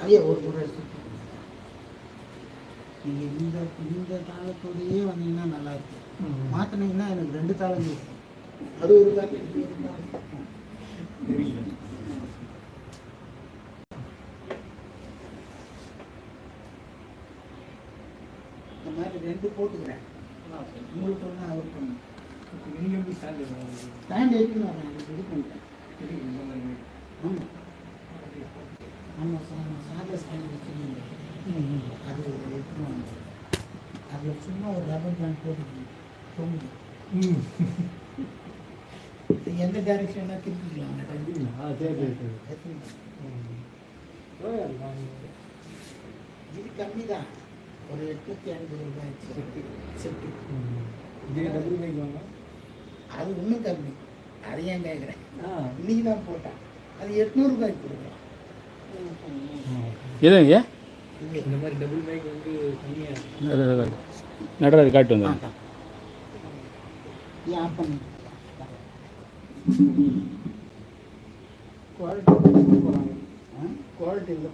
ஐயா ஒரு எடுத்து நீங்கள் இந்த இந்த தாளத்தோடையே வந்தீங்கன்னா நல்லா இருக்கும் மாற்றினீங்கன்னா எனக்கு ரெண்டு தாளம் அது ஒரு தாளம் இந்த மாதிரி ரெண்டு போட்டுக்கிறேன். உங்களுக்கு ஒன்று அவருக்கு ஒன்று நீங்க எப்படி ஸ்டாண்ட் ஸ்டாண்ட் எடுத்துன்னு வரேன் இது பண்ணிட்டேன் இந்த மாதிரி ஆமாம் ஆமாம் சார் சாதா ஸ்டாண்ட் வச்சுருந்தீங்க அது எடுத்துன்னு வாங்க அதில் சும்மா ஒரு ரப்பர் பேண்ட் போட்டுக்கணும் தொங்கு ம் இது எந்த டைரக்ஷனாக திருப்பிக்கலாம். நான் இது கம்மி தான் ஒரு எட்நூத்தி ஐம்பது ரூபாய் செட்டு. செட்டு. இதே டபுள் வாங்க அது இன்னும் கம்மி. அதை ஏன் கேட்குறேன் இன்னைக்கு தான் போட்டேன். அது எட்நூறுபாய்க்கு கொடுக்குறேன். எதுங்க இந்த நடராஜ் காட்டு வந்து குவாலிட்டி போகிறாங்க குவாலிட்டி இந்த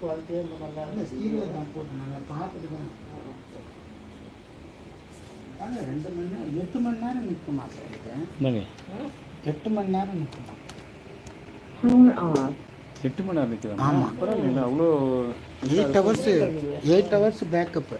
இல்லை ஸ்டீரியோ தான் போட்டு நல்லா பார்த்துட்டு தான். ஆனால் ரெண்டு மணி நேரம் எட்டு மணி நேரம் நிற்க மாட்டேன் இந்தாங்க எட்டு மணி நேரம் நிற்க மாட்டேன் Power off. எட்டு மணி நேரம் நிற்குது ஆமா. பரவாயில்ல அவ்வளோ eight hours eight hours pack up